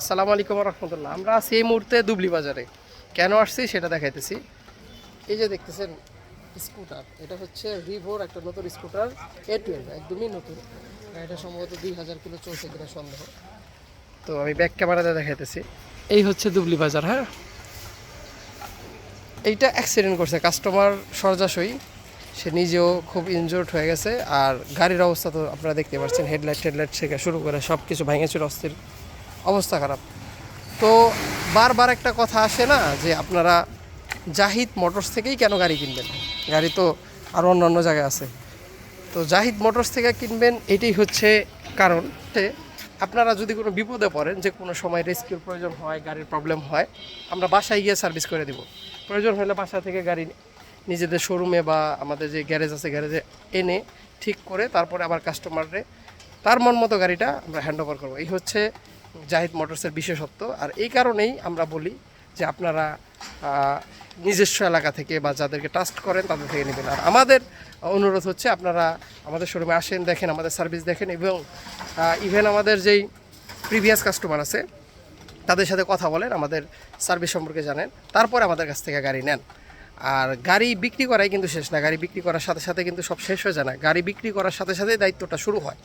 আসসালামু আলাইকুম রহমতুল্লাহ। আমরা আছি এই মুহূর্তে দুবলি বাজারে। কেন আসছি সেটা দেখাইতেছি। এই যে দেখতেছেন স্কুটার, এটা হচ্ছে ভিভোর একটা নতুন স্কুটার এ টুয়েলভ একদমই নতুন। এটা সম্ভবত দুই হাজার কিলো চলছে কিনা সন্দেহ। তো আমি ব্যাক ক্যামেরাতে দেখাইতেছি। এই হচ্ছে দুবলি বাজার হ্যাঁ? এইটা অ্যাক্সিডেন্ট করছে কাস্টমার সরজাসই সে নিজেও খুব ইনজোর্ড হয়ে গেছে, আর গাড়ির অবস্থা তো আপনারা দেখতে পাচ্ছেন হেডলাইট টেডলাইট থেকে শুরু করে সব কিছু ভেঙেছিল অস্থির। অবস্থা খারাপ। তো বারবার একটা কথা আসে না যে আপনারা জাহিদ মোটরস থেকেই কেন গাড়ি কিনবেন? গাড়ি তো আরও অন্যান্য জায়গায় আছে। তো জাহিদ মোটরস থেকে কিনবেন এটাই হচ্ছে কারণ যে আপনারা যদি কোনো বিপদে পড়েন, যে কোনো সময় রেস্কিউর প্রয়োজন হয়, গাড়ির প্রবলেম হয়, আমরা বাসায় গিয়ে সার্ভিস করে দিব। প্রয়োজন হলে বাসা থেকে গাড়ি নিজেদের শোরুমে বা আমাদের যে গ্যারেজ আছে, গ্যারেজে এনে ঠিক করে তারপরে আবার কাস্টমাররে তার মন মতো গাড়িটা আমরা হ্যান্ড ওভার করব। এই হচ্ছে জাহিদ মোটরসের বিশেষত্ব। আর এই কারণেই আমরা বলি যে আপনারা নিজস্ব এলাকা থেকে বা যাদেরকে ট্রাস্ট করেন তাদের থেকে নেবেন। আর আমাদের অনুরোধ হচ্ছে আপনারা আমাদের শোরুমে আসেন, দেখেন, আমাদের সার্ভিস দেখেন এবং ইভেন আমাদের যেই প্রিভিয়াস কাস্টমার আছে, তাদের সাথে কথা বলেন, আমাদের সার্ভিস সম্পর্কে জানেন, তারপরে আমাদের কাছ থেকে গাড়ি নেন। আর গাড়ি বিক্রি করাই কিন্তু শেষ না, গাড়ি বিক্রি করার সাথে সাথে কিন্তু সব শেষ হয়ে যায় না। গাড়ি বিক্রি করার সাথে সাথে দায়িত্বটা শুরু হয়।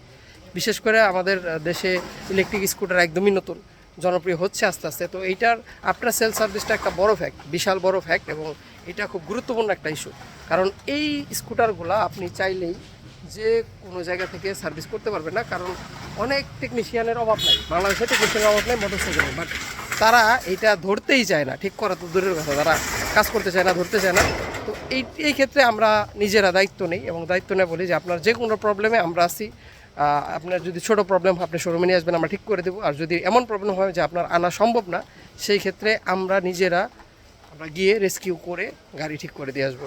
বিশেষ করে আমাদের দেশে ইলেকট্রিক স্কুটার একদমই নতুন জনপ্রিয় হচ্ছে আস্তে আস্তে। তো এইটার আফটার সেল সার্ভিসটা একটা বড় ফ্যাক্ট বিশাল বড় ফ্যাক্ট এবং এটা খুব গুরুত্বপূর্ণ একটা ইস্যু কারণ এই স্কুটারগুলো আপনি চাইলেই যে কোনো জায়গা থেকে সার্ভিস করতে পারবেন না কারণ অনেক টেকনিশিয়ানের অভাব নাই বাংলাদেশে টেকনিশিয়ানের অভাব নাই মোটরসাইকেলের বাট তারা এটা ধরতেই চায় না ঠিক করা তো দূরের কথা তারা কাজ করতে চায় না ধরতে চায় না। তো এই এই ক্ষেত্রে আমরা নিজেরা দায়িত্ব নেই এবং দায়িত্ব নিয়ে বলি যে আপনার যে কোনো প্রবলেমে আমরা আহ, আপনার যদি ছোট প্রবলেম আপনি শোরুমে নিয়ে আসবেন, আমরা ঠিক করে দেবো। আর যদি এমন প্রবলেম হয় যে আপনার আনা সম্ভব না, সেই ক্ষেত্রে আমরা নিজেরা আমরা গিয়ে রেস্কিউ করে গাড়ি ঠিক করে দিয়ে আসব।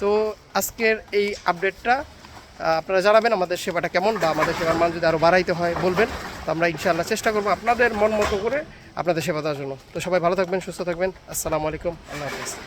তো আজকের এই আপডেটটা আপনারা জানাবেন আমাদের সেবাটা কেমন বা আমাদের সেবার মান যদি আরও বাড়াইতে হয় বলবেন। তো আমরা ইনশাআল্লাহ চেষ্টা করব আপনাদের মন মতো করে আপনাদের সেবা দেওয়ার জন্য। তো সবাই ভালো থাকবেন, সুস্থ থাকবেন। আসসালামু আলাইকুম। আল্লাহ হাফিজ।